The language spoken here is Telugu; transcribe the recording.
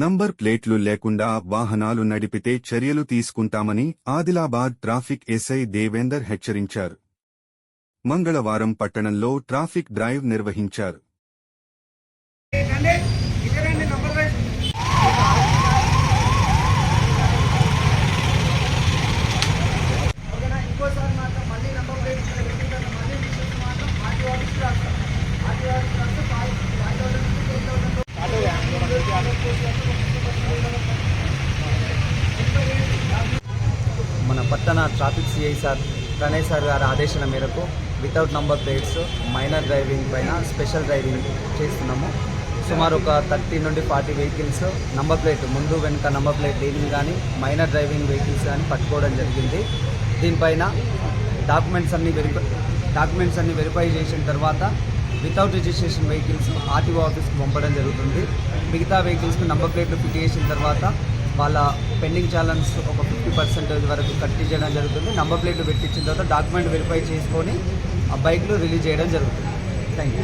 నంబర్ ప్లేట్లు లేకుండా వాహనాలు నడిపితే చర్యలు తీసుకుంటామని ఆదిలాబాద్ ట్రాఫిక్ ఎస్ఐ దేవేందర్ హెచ్చరించారు. మంగళవారం పట్టణంలో ట్రాఫిక్ డ్రైవ్ నిర్వహించారు. పట్టణ traffic CI sir Pranay sir గారి ఆదేశాల మేరకు without number plates minor driving పైన స్పెషల్ డ్రైవింగ్ చేస్తున్నాము. సుమారు ఒక థర్టీ నుండి ఫార్టీ వెహికల్స్ నంబర్ ప్లేట్ ముందు వెనుక నంబర్ ప్లేట్ లేని కానీ మైనర్ డ్రైవింగ్ వెహికల్స్ కానీ పట్టుకోవడం జరిగింది. దీనిపైన డాక్యుమెంట్స్ అన్ని వెరిఫై డాక్యుమెంట్స్ అన్ని వెరిఫై చేసిన తర్వాత వితౌట్ రిజిస్ట్రేషన్ వెహికల్స్ ఆర్టీఓ ఆఫీస్కి పంపడం జరుగుతుంది. మిగతా వెహికల్స్కి నంబర్ ప్లేట్లు ఫిట్ చేసిన తర్వాత వాళ్ళ పెండింగ్ ఛాలెంజ్ ఒక ఫిఫ్టీ పర్సెంటేజ్ వరకు కట్టించడం జరుగుతుంది. నంబర్ ప్లేట్లు పెట్టించిన తర్వాత డాక్యుమెంట్ వెరిఫై చేసుకొని ఆ బైక్లు రిలీజ్ చేయడం జరుగుతుంది. Thank you